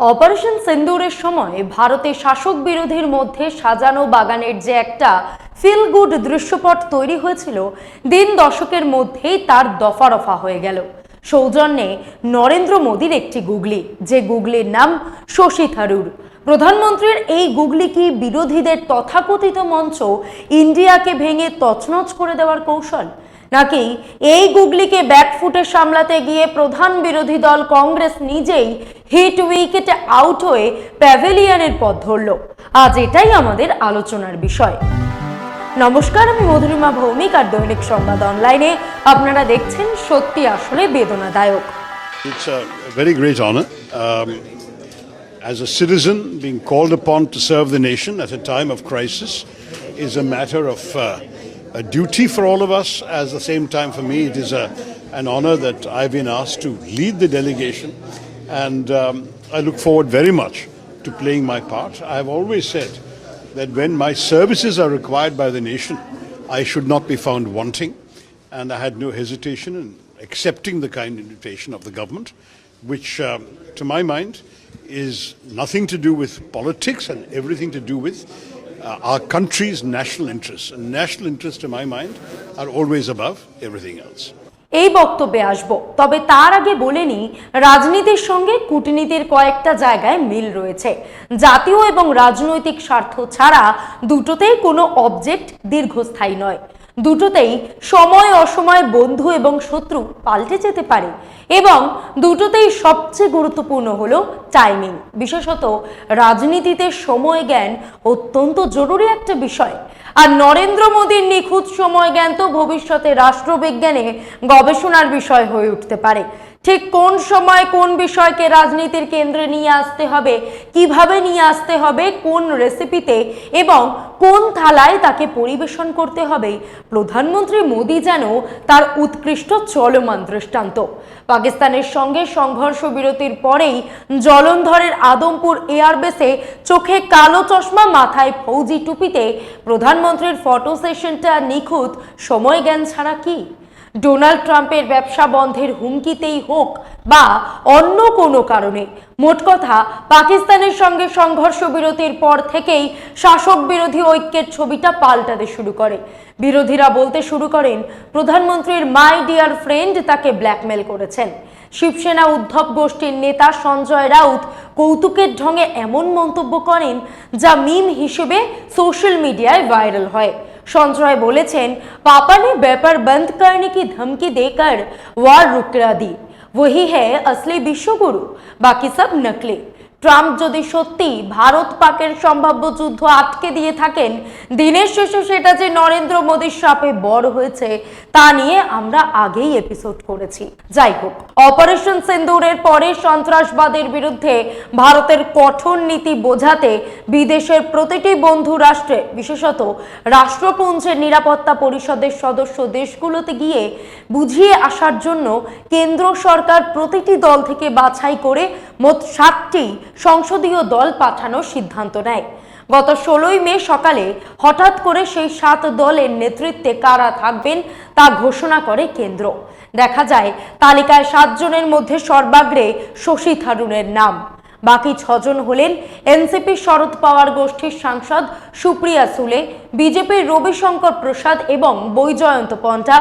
Operation সিন্দুরের সময় ভারতে শাসক বিরোধীর মধ্যে সাজানো বাগানের যে একটা ফিল গুড দৃশ্যপট তৈরি হয়েছিল, দিন দশকের মধ্যেই তার দফা রফা হয়ে গেল। সৌজন্যে নরেন্দ্র মোদীর একটি গুগলি, যে গুগলির নাম শশী থারুর। প্রধানমন্ত্রীর এই গুগলি কি বিরোধীদের তথাকথিত মঞ্চ ইন্ডিয়াকে ভেঙে তছনছ করে দেওয়ার কৌশল? নাকি এই গুগলিকে ব্যাকফুটে সামলাতে গিয়ে প্রধান বিরোধী দল কংগ্রেস নিজেই হিট উইকেটে আউট হয়ে প্যাভিলিয়নের পথ ধরল আজ এটাই আমাদের আলোচনার বিষয় নমস্কার আমি মধুরিমা ভৌমিক আর দৈনিক সংবাদ অনলাইনে আপনারা দেখছেন সত্যি আসলে বেদনাদায়ক It's a very great honor. Um, as a citizen, being called upon to serve the nation at a time of crisis is a matter of uh, a duty for all of us. At the same time, for me, it is a, an honor that I've been asked to lead the delegation, and um, I look forward very much to playing my part. I've always said that when my services are required by the nation, I should not be found wanting, and I had no hesitation in accepting the kind invitation of the government, which, um, to my mind, is nothing to do with politics and everything to do with uh, our country's national interests. And national interests, in my mind, are always above everything else. এই বক্তব্যে আসব তবে তার আগে বলে নিই রাজনীতির সঙ্গে কূটনীতির কয়েকটা জায়গায় মিল রয়েছে জাতীয় এবং রাজনৈতিক স্বার্থ ছাড়া দুটোতেই কোনো অবজেক্ট দীর্ঘস্থায়ী নয় দুটোতেই সময় অসময় বন্ধু এবং শত্রু পাল্টে যেতে পারে এবং দুটোতেই সবচেয়ে গুরুত্বপূর্ণ হল টাইমিং বিশেষত রাজনীতিতে সময় জ্ঞান অত্যন্ত জরুরি একটা বিষয়। আর নরেন্দ্র মোদীর নিখুঁত সময় জ্ঞান তো ভবিষ্যতে রাষ্ট্রবিজ্ঞানে গবেষণার বিষয় হয়ে উঠতে পারে। ঠিক কোন সময় কোন বিষয়কে রাজনীতির কেন্দ্রে নিয়ে আসতে হবে, কীভাবে নিয়ে আসতে হবে, কোন রেসিপিতে এবং কোন থালায় তাকে পরিবেশন করতে হবে, প্রধানমন্ত্রী মোদী যেন তার উৎকৃষ্ট চলমান দৃষ্টান্ত। পাকিস্তানের সঙ্গে সংঘর্ষ বিরতির পরেই জলন্ধরের আদমপুর এয়ারবেসে চোখে কালো চশমা মাথায় ফৌজি টুপিতে প্রধানমন্ত্রীর ফটো সেশনটা নিখুঁত। সময় জ্ঞান ছাড়া কি? ডোনাল্ড ট্রাম্পের ব্যবসা বন্ধের হুমকিতেই হোক বা অন্য কোনো কারণে মোট কথা পাকিস্তানের সঙ্গে সংঘর্ষ বিরতির পর থেকেই শাসক বিরোধী ঐক্যের ছবিটা পাল্টাতে শুরু করে বিরোধীরা বলতে শুরু করেন প্রধানমন্ত্রীর মাই ডিয়ার ফ্রেন্ড তাকে ব্ল্যাকমেল করেছেন শিবসেনা উদ্ধব গোষ্ঠীর নেতা সঞ্জয় রাউত কৌতুকের ঢঙে এমন মন্তব্য করেন যা মিম হিসেবে সোশ্যাল মিডিয়ায় ভাইরাল হয় সঞ্জয় বলেছেন पापा ने व्यापार बंद करने की धमकी देकर वार रुकरा दी वही है असली विश्वगुरु। बाकी सब नकली। ট্রাম্প যদি সত্যি ভারত পাকের সম্ভাব্য যুদ্ধ আটকে দিয়ে থাকেন, দিনের শেষে সেটা যে নরেন্দ্র মোদীর সাপে বড় হয়েছে, তা নিয়ে আমরা আগেই এপিসোড করেছি। যাই হোক অপারেশন সিন্দুরের পরে সন্ত্রাসবাদের বিরুদ্ধে ভারতের কঠোর নীতি বোঝাতে বিদেশের প্রতিটি বন্ধু রাষ্ট্রে, বিশেষত রাষ্ট্রপুঞ্জের নিরাপত্তা পরিষদের সদস্য দেশগুলোতে গিয়ে বুঝিয়ে আসার জন্য কেন্দ্র সরকার প্রতিটি দল থেকে বাছাই করে মোট সাতটি সংসদীয় দল পাঠানোর সিদ্ধান্ত নেয়। গত ষোলোই মে সকালে হঠাৎ করে সেই সাত দলের নেতৃত্বে কারা থাকবেন তা ঘোষণা করে কেন্দ্র। দেখা যায়, তালিকায় সাতজনের মধ্যে সর্বাগ্রে শশী থারুরের নাম। বাকি ছজন হলেন এনসিপি শরদ পাওয়ার গোষ্ঠীর সাংসদ সুপ্রিয়া সুলে, বিজেপির রবিশঙ্কর প্রসাদ এবং বৈজয়ন্ত পন্টা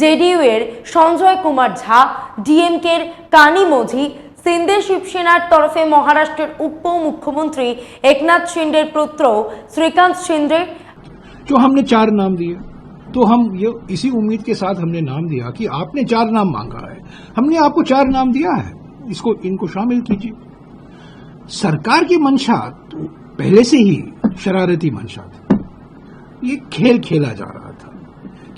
জেডিইউ এর সঞ্জয় কুমার ঝা, ডিএমকের কানি মঝি সিন্ধে শিবসেনার তরফে মহারাষ্ট্রের উপ মুখ্যমন্ত্রী একনাথ শিন্ডের পুত্র শ্রীকান্ত শিন্ডে जो हमने चार नाम दिए तो हम ये इसी उम्मीद के साथ हमने नाम दिया कि आपने चार नाम मांगा है हमने आपको चार नाम दिया है इसको इनको शामिल कीजिए सरकार की मंशा तो पहले से ही शरारती मंशा थी ये खेल खेला जा रहा था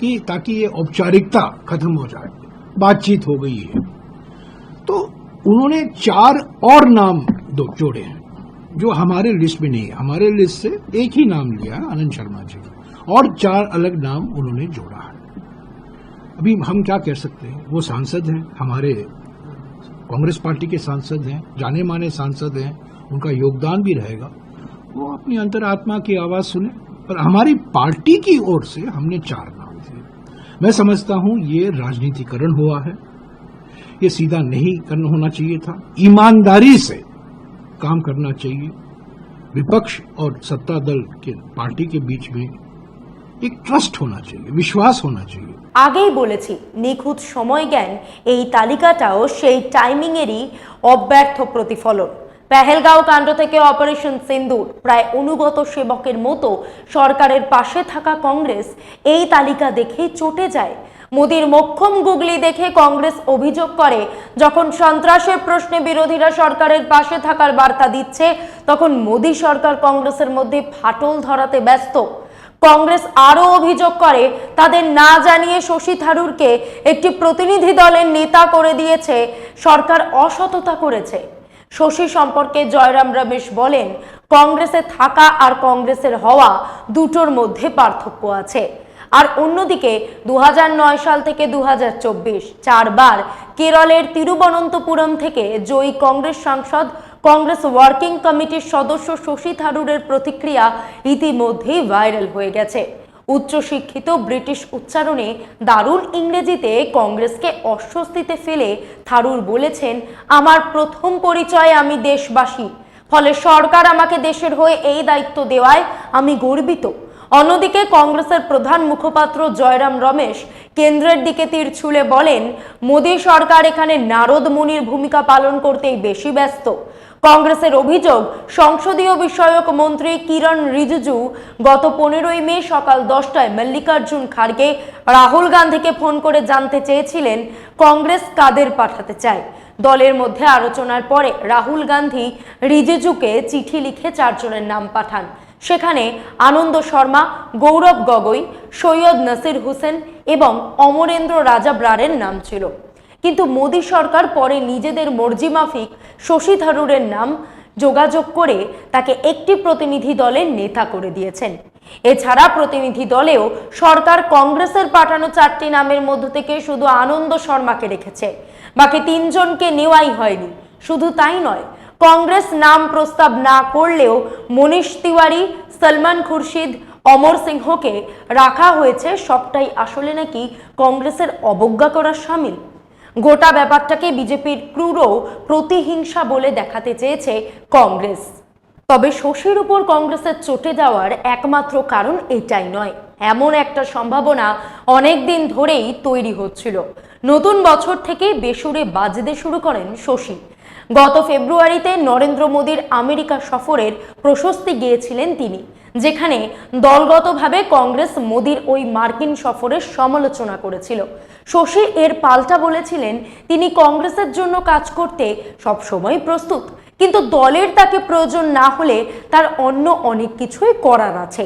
कि ताकि ये औपचारिकता खत्म हो जाए बातचीत हो गई है तो उन्होंने चार और नाम दो जोड़े हैं, जो हमारे लिस्ट में नहीं हमारे लिस्ट से एक ही नाम लिया आनंद शर्मा जी और चार अलग नाम उन्होंने जोड़ा है। अभी हम क्या कह सकते हैं? वो सांसद हैं, हमारे कांग्रेस पार्टी के सांसद हैं, जाने माने सांसद हैं, उनका योगदान भी रहेगा। वो अपनी अंतरात्मा की आवाज़ सुने, पर हमारी पार्टी की ओर से हमने चार नाम दिए। मैं समझता हूँ ये राजनीतिकरण हुआ है ये सीधा नहीं करना होना चाहिए था ईमानदारी से काम करना चाहिए विपक्ष और सत्ता दल के पार्टी के बीच में एक ट्रस्ट होना चाहिए विश्वास होना चाहिए আগেই বলেছি নিখুঁত সময় জ্ঞান এই তালিকাটাও সেই টাইমিংয়েরই অব্যর্থ প্রতিফলন পেহেলগাঁও কাণ্ড থেকে অপারেশন সিন্দুর প্রায় অনুগত সেবকের মতো সরকারের পাশে থাকা কংগ্রেস এই তালিকা দেখেই চটে যায় মোদির মক্ষম গুগলি দেখে কংগ্রেস অভিযোগ করে, যখন সন্ত্রাসের প্রশ্নে বিরোধীরা সরকারের পাশে থাকার বার্তা দিচ্ছে, তখন মোদী সরকার কংগ্রেসের মধ্যে ফাটল ধরাতে ব্যস্ত। কংগ্রেস আরও অভিযোগ করে, তাদের না জানিয়ে শশী থারুরকে একটি প্রতিনিধি দলের নেতা করে দিয়েছে, সরকার অসততা করেছে। শশী সম্পর্কে জয়রাম রমেশ বলেন, কংগ্রেসে থাকা আর কংগ্রেসের হওয়া দুটোর মধ্যে পার্থক্য আছে। আর অন্যদিকে দু হাজার নয় সাল থেকে দু চারবার কেরলের তিরুবনন্তপুরম থেকে জয়ী কংগ্রেস সাংসদ, কংগ্রেস ওয়ার্কিং কমিটির সদস্য শশী থারুরের প্রতিক্রিয়া ইতিমধ্যেই ভাইরাল হয়ে গেছে। উচ্চশিক্ষিত ব্রিটিশ উচ্চারণে দারুণ ইংরেজিতে কংগ্রেসকে অস্বস্তিতে ফেলে থারুর বলেছেন, আমার প্রথম পরিচয় আমি দেশবাসী, ফলে সরকার আমাকে দেশের হয়ে এই দায়িত্ব দেওয়ায় আমি গর্বিত। অন্যদিকে কংগ্রেসের প্রধান মুখপাত্র জয়রাম রমেশ কেন্দ্রের দিকে তীর ছুঁড়ে বলেন, মোদী সরকার এখানে নারদ মুনির ভূমিকা পালন করতেই বেশি ব্যস্ত। কংগ্রেসের অভিযোগ, সংসদীয় বিষয়ক মন্ত্রী কিরণ রিজিজু গত পনেরোই মে সকাল দশটায় মল্লিকার্জুন খাড়গে রাহুল গান্ধীকে ফোন করে জানতে চেয়েছিলেন, কংগ্রেস কাদের পাঠাতে চায়? দলের মধ্যে আলোচনার পরে রাহুল গান্ধী রিজিজুকে চিঠি লিখে চারজনের নাম পাঠান। সেখানে আনন্দ শর্মা, গৌরব গগৈ, সৈয়দ নাসির হোসেন এবং অমরেন্দ্র রাজা ব্রারের নাম ছিল। কিন্তু মোদী সরকার পরে নিজেদের মর্জি মাফিক শশী থারুরের নাম যোগাযোগ করে তাকে একটি প্রতিনিধি দলের নেতা করে দিয়েছেন। এছাড়া প্রতিনিধি দলেও সরকার কংগ্রেসের পাঠানো চারটি নামের মধ্য থেকে শুধু আনন্দ শর্মাকে রেখেছে। বাকি তিনজনকে নেওয়াই হয়নি। শুধু তাই নয় কংগ্রেস নাম প্রস্তাব না করলেও মনীষ তিওয়ারি, সলমান খুরশিদ, অমর সিংহকে রাখা হয়েছে সবটাই আসলে নাকি কংগ্রেসের অবজ্ঞা করার সামিল? গোটা ব্যাপারটাকে বিজেপির ক্রূর প্রতিহিংসা বলে দেখাতে চেয়েছে কংগ্রেস। তবে শশীর উপর কংগ্রেসের চটে যাওয়ার একমাত্র কারণ এটাই নয়। এমন একটা সম্ভাবনা অনেক দিন ধরেই তৈরি হচ্ছিল। নতুন বছর থেকে বেসুরে বাজতে শুরু করেন শশী। গত ফেব্রুয়ারিতে নরেন্দ্র মোদীর আমেরিকা সফরের প্রশস্তি গিয়েছিলেন তিনি, যেখানে দলগতভাবে কংগ্রেস মোদীর ওই মার্কিন সফরের সমালোচনা করেছিল। শশী এর পাল্টা বলেছিলেন, তিনি কংগ্রেসের জন্য কাজ করতে সবসময় প্রস্তুত, কিন্তু দলের তাকে প্রয়োজন না হলে তার অন্য অনেক কিছুই করার আছে।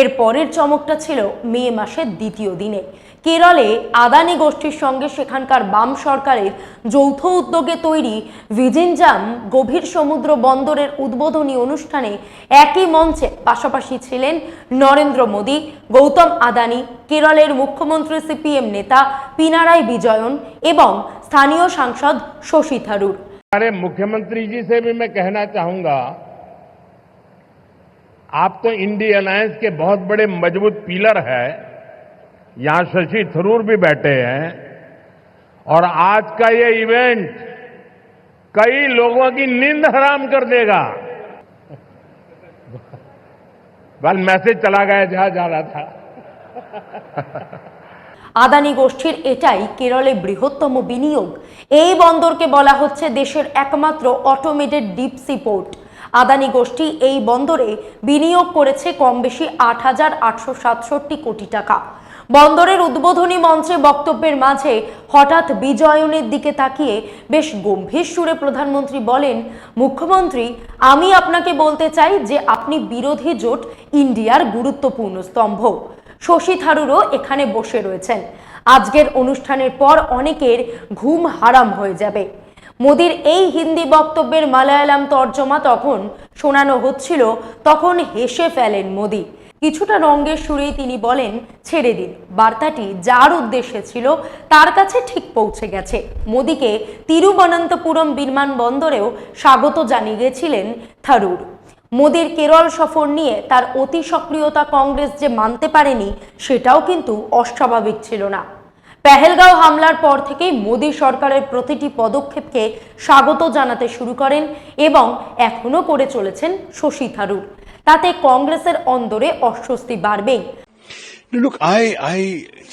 এর পরের চমকটা ছিল মে মাসের দ্বিতীয় দিনে। কেরলে আদানি গোষ্ঠীর সঙ্গে সেখানকার বাম সরকারের যৌথ উদ্যোগে তৈরি ভিজিনজাম গভীর সমুদ্র বন্দরের উদ্বোধনী অনুষ্ঠানে একই মঞ্চে পাশাপাশি ছিলেন নরেন্দ্র মোদী গৌতম আদানি কেরলের মুখ্যমন্ত্রী সিপিএম নেতা পিনারাই বিজয়ন এবং স্থানীয় সাংসদ শশী থারুর हमारे मुख्यमंत्री जी से भी मैं कहना चाहूंगा आप तो इंडी अलायंस के बहुत बड़े मजबूत पिलर है यहां शशि थरूर भी बैठे हैं और आज का ये इवेंट कई लोगों की नींद हराम कर देगा बल मैसेज चला गया जहां जा रहा था আদানি গোষ্ঠীর এটাই কেরলে বৃহত্তম বিনিয়োগ এই বন্দরকে বলা হচ্ছে দেশের একমাত্র automated deep sea port Adani গোষ্ঠী এই বন্দরে বিনিয়োগ করেছে কম বেশি আট হাজার আটশো সাতষট্টি কোটি টাকা বন্দরের উদ্বোধনী মঞ্চে বক্তব্যের মাঝে হঠাৎ বিজয়নের দিকে তাকিয়ে বেশ গম্ভীর সুরে প্রধানমন্ত্রী বলেন, মুখ্যমন্ত্রী, আমি আপনাকে বলতে চাই যে আপনি বিরোধী জোট ইন্ডিয়ার গুরুত্বপূর্ণ স্তম্ভ। শশী থারুরও এখানে বসে রয়েছেন। আজকের অনুষ্ঠানের পর অনেকের ঘুম হারাম হয়ে যাবে। মোদির এই হিন্দি বক্তব্যের মালায়ালাম তর্জমা তখন শোনানো হচ্ছিল, তখন হেসে ফেলেন মোদি। কিছুটা রঙ্গের সুরেই তিনি বলেন, ছেড়ে দিন। বার্তাটি যার উদ্দেশ্যে ছিল, তার কাছে ঠিক পৌঁছে গেছে। মোদিকে তিরুবনন্তপুরম বিমানবন্দরেও স্বাগত জানিয়েছিলেন থারুর। মোদির কেরল সফর নিয়ে তার অতি সক্রিয়তা কংগ্রেস যে মানতে পারেনি, সেটাও কিন্তু অস্বাভাবিক ছিল না। পেহেলগাঁও হামলার পর থেকেই মোদী সরকারের প্রতিটি পদক্ষেপকে স্বাগত জানাতে শুরু করেন এবং এখনও করে চলেছেন শশী থারুর। তাতে কংগ্রেসের অন্দরে অস্বস্তি বাড়বেই Look, I, I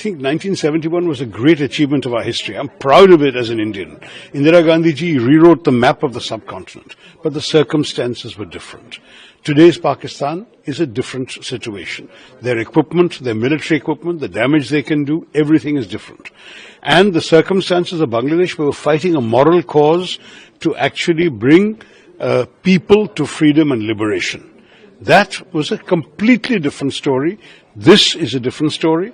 think 1971 was a great achievement of our history. I'm proud of it as an Indian. Indira Gandhi ji rewrote the map of the subcontinent, but the circumstances were different. Today's Pakistan is a different situation. Their equipment, their military equipment, the damage they can do, everything is different. And the circumstances of Bangladesh, we were fighting a moral cause to actually bring uh, people to freedom and liberation. That was a completely different story. This is a different story.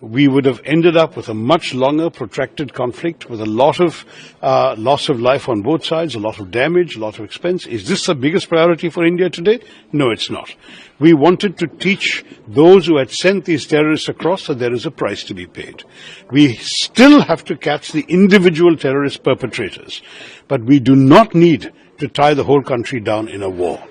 We would have ended up with a much longer, protracted conflict with a lot of uh, loss of life on both sides, a lot of damage, a lot of expense. Is this the biggest priority for India today? No, it's not. We wanted to teach those who had sent these terrorists across that there is a price to be paid. We still have to catch the individual terrorist perpetrators, but we do not need to tie the whole country down in a war.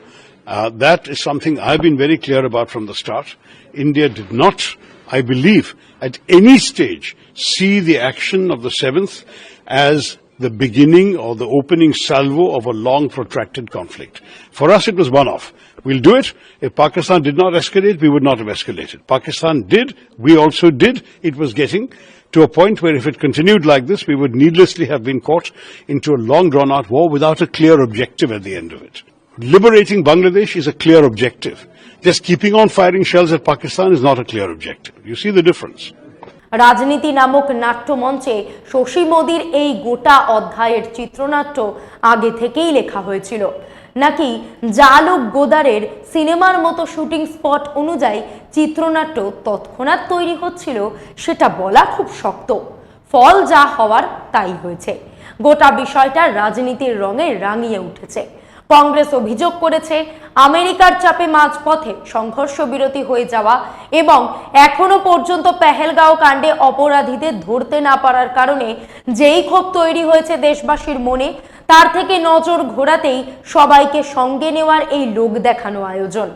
Uh, that is something I've been very clear about from the start. India did not, I believe, at any stage see the action of the 7th as the beginning or the opening salvo of a long protracted conflict. For us, it was one off. We'll do it. If Pakistan did not escalate, we would not have escalated. Pakistan did. We also did. It was getting to a point where if it continued like this, we would needlessly have been caught into a long drawn out war without a clear objective at the end of it. Liberating Bangladesh is a clear objective. Just keeping on firing shells at Pakistan is not a clear objective. You see the difference. রাজনীতি নামক নাট্যমঞ্চে শশী মোদীর এই গোটা অধ্যায়ের চিত্রনাট্য আগে থেকেই লেখা হয়েছিল নাকি জালুক গোদারের সিনেমার মতো শুটিং স্পট অনুযায়ী চিত্রনাট্য তৎক্ষণাৎ তৈরি হচ্ছিল সেটা বলা খুব শক্ত ফল যা হওয়ার তাই হয়েছে গোটা বিষয়টা রাজনীতির রঙে রাঙিয়ে উঠেছে কংগ্রেস অভিযোগ করেছে, আমেরিকার চাপে মাঝপথে সংঘর্ষ বিরতি হয়ে যাওয়া এবং এখনও পর্যন্ত পেহেলগাঁও কাণ্ডে অপরাধীদের ধরতে না পারার কারণে যেই ক্ষোভ তৈরি হয়েছে দেশবাসীর মনে, তার থেকে নজর ঘোরাতেই সবাইকে সঙ্গে নেওয়ার এই লোক দেখানো আয়োজন।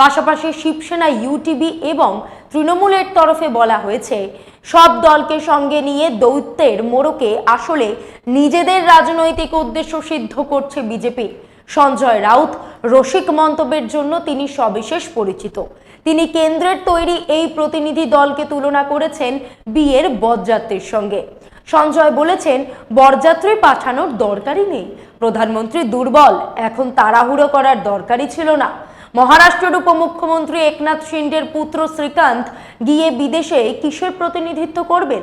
পাশাপাশি শিবসেনা ইউটিবি এবং তৃণমূলের তরফে বলা হয়েছে, সব দলকে সঙ্গে নিয়ে দৈত্যের মোড়কে আসলে নিজেদের রাজনৈতিক উদ্দেশ্য সিদ্ধ করছে বিজেপি। সঞ্জয় রাউত, রসিক মন্তব্যের জন্য তিনি সবিশেষ পরিচিত। তিনি কেন্দ্রের তৈরি এই প্রতিনিধি দলকে তুলনা করেছেন বিয়ের বরযাত্রীর সঙ্গে। সঞ্জয় বলেছেন, বরযাত্রী পাঠানোর দরকারই নেই। প্রধানমন্ত্রী দুর্বল, এখন তাড়াহুড়ো করার দরকারই ছিল না। মহারাষ্ট্রের উপমুখ্যমন্ত্রী একনাথ শিন্ডের পুত্র শ্রীকান্ত গিয়ে বিদেশে কিসের প্রতিনিধিত্ব করবেন?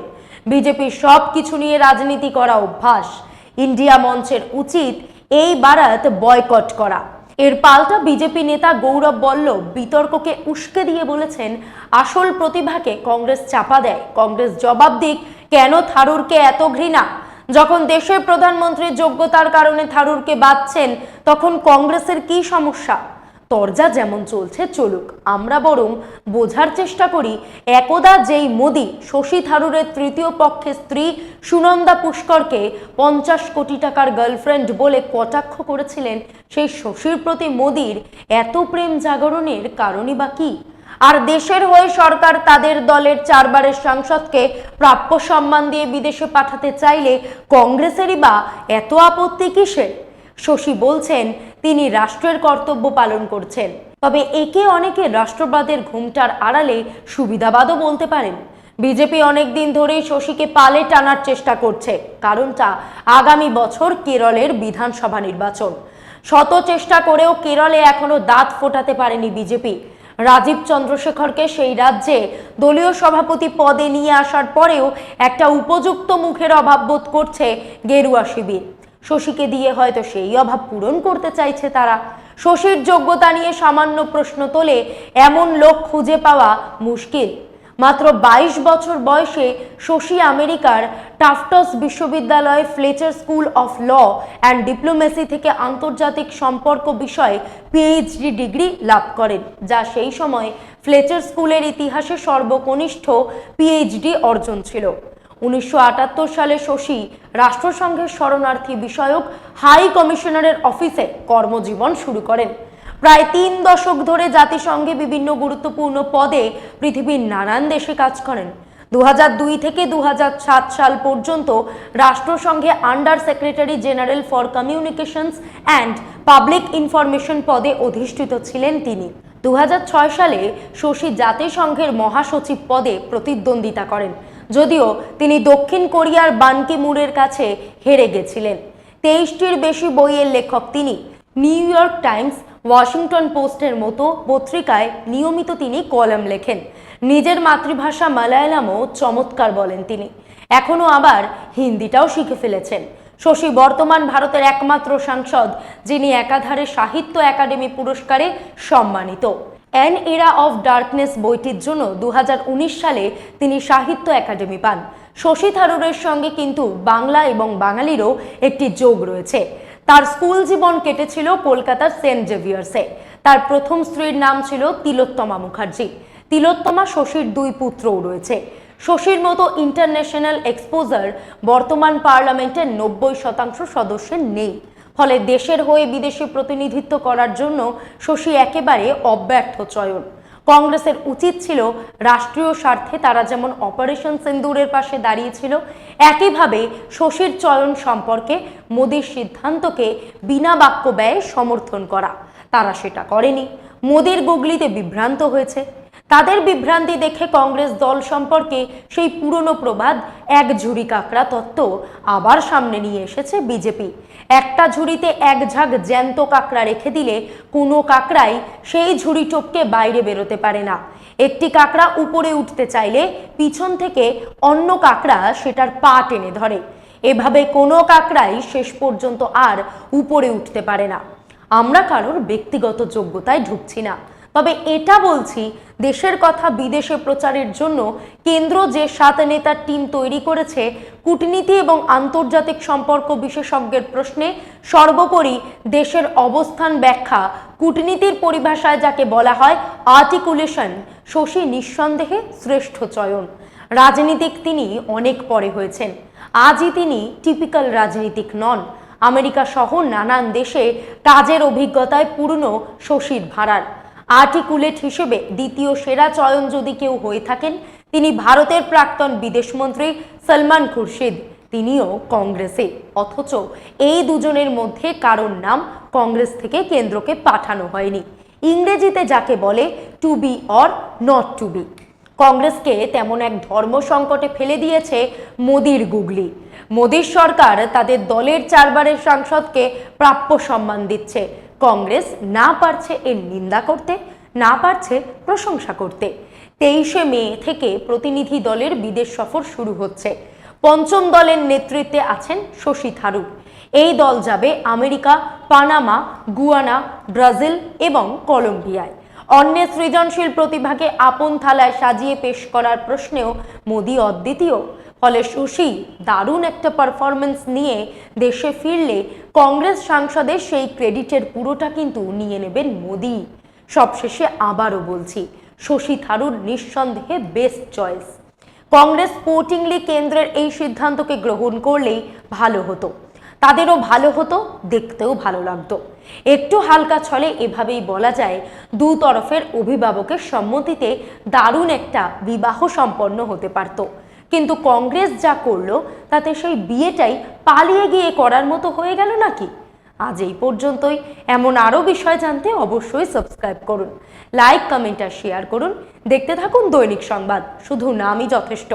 বিজেপির সব কিছু নিয়ে রাজনীতি করা অভ্যাস। ইন্ডিয়া মঞ্চের উচিত এই বারাত বয়কট করা। এর পাল্টা বিজেপি নেতা গৌরব বল্লভ বিতর্ককে উস্কে দিয়ে বলেছেন, আসল প্রতিভাকে কংগ্রেস চাপা দেয়। কংগ্রেস জবাব দিক, কেন থারুরকে এত ঘৃণা? যখন দেশের প্রধানমন্ত্রীর যোগ্যতার কারণে থারুরকে বাঁচছেন তখন কংগ্রেসের কি সমস্যা? তরজা যেমন চলছে, চলুক। আমরা বরং বোঝার চেষ্টা করি, একদা যেই মোদি শশী থারুরের তৃতীয় পক্ষের স্ত্রী সুনন্দা পুষ্করকে পঞ্চাশ কোটি টাকার গার্লফ্রেন্ড বলে কটাক্ষ করেছিলেন, সেই শশীর প্রতি মোদির এত প্রেম জাগরণের কারণই বা কি? আর দেশের হয়ে সরকার তাদের দলের চারবারের সাংসদকে প্রাপ্য সম্মান দিয়ে বিদেশে পাঠাতে চাইলে কংগ্রেসেরই বা এত আপত্তি কিসের? শশী বলছেন তিনি রাষ্ট্রের কর্তব্য পালন করছেন। তবে একে অনেকে রাষ্ট্রবাদের ঘুমটার আড়ালে সুবিধাবাদও বলতে পারেন। বিজেপি অনেকদিন ধরেই শশীকে পালে টানার চেষ্টা করছে। কারণটা আগামী বছর কেরলের বিধানসভা নির্বাচন। শত চেষ্টা করেও কেরলে এখনও দাঁত ফোটাতে পারেনি বিজেপি। রাজীব চন্দ্রশেখরকে সেই রাজ্যে দলীয় সভাপতি পদে নিয়ে আসার পরেও একটা উপযুক্ত মুখের অভাব বোধ করছে গেরুয়া শিবির। শশীকে দিয়ে হয়তো সেই অভাব পূরণ করতে চাইছে তারা। শশীর যোগ্যতা নিয়ে সামান্য প্রশ্ন তোলে এমন লোক খুঁজে পাওয়া মুশকিল। মাত্র ২২ বছর বয়সে শশী আমেরিকার টাফটস বিশ্ববিদ্যালয়ে Fletcher school of law and diplomacy থেকে আন্তর্জাতিক সম্পর্ক বিষয়ে পিএইচডি ডিগ্রি লাভ করেন, যা সেই সময় ফ্লেচার স্কুলের ইতিহাসে সর্বকনিষ্ঠ পিএইচডি অর্জন ছিল। উনিশশো আটাত্তর সালে শশী রাষ্ট্রসংঘের শরণার্থী বিষয়ক হাই কমিশনারের অফিসে কর্মজীবন শুরু করেন। প্রায় তিন দশক ধরে জাতিসংঘে বিভিন্ন গুরুত্বপূর্ণ পদে পৃথিবীর নানান দেশে কাজ করেন। দু হাজার দুই থেকে দু হাজার সাত সাল পর্যন্ত রাষ্ট্রসংঘে under secretary general for communications and public information পদে অধিষ্ঠিত ছিলেন তিনি। দু হাজার ছয় সালে শশী জাতিসংঘের মহাসচিব পদে প্রতিদ্বন্দ্বিতা করেন। যদিও তিনি দক্ষিণ কোরিয়ার বানকি মুরের কাছে হেরে গেছিলেন। তেইশটির বেশি বইয়ের লেখক তিনি। নিউ ইয়র্ক টাইমস, ওয়াশিংটন পোস্টের মতো পত্রিকায় নিয়মিত তিনি কলাম লেখেন। নিজের মাতৃভাষা মালায়ালামও চমৎকার বলেন তিনি। এখনও আবার হিন্দিটাও শিখে ফেলেছেন। শশী বর্তমান ভারতের একমাত্র সাংসদ, যিনি একাধারে সাহিত্য একাডেমি পুরস্কারে সম্মানিত। অ্যান এরা অফ ডার্কনেস বইটির জন্য দু হাজার উনিশ সালে তিনি সাহিত্য একাডেমি পান। শশী থারুরের সঙ্গে কিন্তু বাংলা এবং বাঙালিরও একটি যোগ রয়েছে। তার স্কুল জীবন কেটেছিল কলকাতার সেন্ট জেভিয়ার্সে। তার প্রথম স্ত্রীর নাম ছিল তিলোত্তমা মুখার্জি। তিলোত্তমা শশীর দুই পুত্রও রয়েছে। শশীর মতো ইন্টারন্যাশনাল এক্সপোজার বর্তমান পার্লামেন্টের নব্বই শতাংশ সদস্যের নেই। ফলে দেশের হয়ে বিদেশে প্রতিনিধিত্ব করার জন্য শশী একেবারে অব্যর্থ চয়ন। কংগ্রেসের উচিত ছিল রাষ্ট্রীয় স্বার্থে তারা যেমন অপারেশন সিন্দুরের পাশে দাঁড়িয়েছিল, একইভাবে শশীর চয়ন সম্পর্কে মোদীর সিদ্ধান্তকে বিনা বাক্য ব্যয়ে সমর্থন করা। তারা সেটা করেনি। মোদীর গুগলিতে বিভ্রান্ত হয়েছে। তাদের বিভ্রান্তি দেখে কংগ্রেস দল সম্পর্কে সেই পুরনো প্রবাদ, এক ঝুড়ি কাঁকড়া তত্ত্ব আবার সামনে নিয়ে এসেছে বিজেপি। একটা ঝুড়িতে এক ঝাঁক জ্যান্ত কাঁকড়া রেখে দিলে কোনো কাঁকড়াই সেই ঝুড়ি টপকে বাইরে বেরোতে পারে না। একটি কাঁকড়া উপরে উঠতে চাইলে পিছন থেকে অন্য কাঁকড়া সেটার পা টেনে ধরে। এভাবে কোনো কাঁকড়াই শেষ পর্যন্ত আর উপরে উঠতে পারে না। আমরা কারোর ব্যক্তিগত যোগ্যতায় ঢুকছি না। তবে এটা বলছি, দেশের কথা বিদেশে প্রচারের জন্য কেন্দ্র যে সাত নেতার টিম তৈরি করেছে, কূটনীতি এবং আন্তর্জাতিক সম্পর্ক বিশেষজ্ঞের প্রশ্নে সর্বোপরি দেশের অবস্থান ব্যাখ্যা, কূটনীতির পরিভাষায় যাকে বলা হয় আর্টিকুলেশন শশী নিঃসন্দেহে শ্রেষ্ঠ চয়ন। রাজনীতিক তিনি অনেক পরে হয়েছেন। আজই তিনি টিপিক্যাল রাজনীতিক নন। আমেরিকা সহ নানান দেশে কাজের অভিজ্ঞতায় পূর্ণ শশীর ভাড়ার। আর্টিকুলেট হিসেবে দ্বিতীয় সেরা চয়ন যদি কেউ হয়ে থাকেন, তিনি ভারতের প্রাক্তন বিদেশমন্ত্রী সলমান খুরশিদ। তিনিও কংগ্রেসে। অথচ এই দুজনের মধ্যে কারোর নাম কংগ্রেস থেকে কেন্দ্রকে পাঠানো হয়নি। ইংরেজিতে যাকে বলে to be or not to be কংগ্রেসকে তেমন এক ধর্ম সংকটে ফেলে দিয়েছে মোদির গুগলি। মোদির সরকার তাদের দলের চারবারের সাংসদকে প্রাপ্য সম্মান দিচ্ছে। কংগ্রেস না পারছে এর নিন্দা করতে, না পারছে প্রশংসা করতে। তেইশে মে থেকে প্রতিনিধি দলের বিদেশ সফর শুরু হচ্ছে। পঞ্চম দলের নেতৃত্বে আছেন শশী থারুর। এই দল যাবে আমেরিকা, পানামা, গুয়ানা, ব্রাজিল এবং কলম্বিয়ায়। অন্যের সৃজনশীল প্রতিভাকে আপন থালায় সাজিয়ে পেশ করার প্রশ্নেও মোদি অদ্বিতীয়। ফলে সুশী দারুণ একটা পারফরমেন্স নিয়ে দেশে ফিরলে কংগ্রেস সাংসদের সেই ক্রেডিটের পুরোটা কিন্তু নিয়ে নেবেন মোদি। সবশেষে আবারও বলছি, শশী থারুর নিঃসন্দেহে বেস্ট চয়েস কংগ্রেস স্পোর্টিংলি কেন্দ্রের এই সিদ্ধান্তকে গ্রহণ করলেই ভালো হতো। তাদেরও ভালো হতো, দেখতেও ভালো লাগতো। একটু হালকা ছলে এভাবেই বলা যায়, দু তরফের অভিভাবকের সম্মতিতে দারুণ একটা বিবাহ সম্পন্ন হতে পারত। কিন্তু কংগ্রেস যা করল, তাতে সেই বিয়েটাই পালিয়ে গিয়ে করার মতো হয়ে গেল নাকি? আজ এই পর্যন্তই। এমন আরও বিষয় জানতে অবশ্যই সাবস্ক্রাইব করুন। লাইক কমেন্ট আর শেয়ার করুন। দেখতে থাকুন দৈনিক সংবাদ। শুধু নামই যথেষ্ট।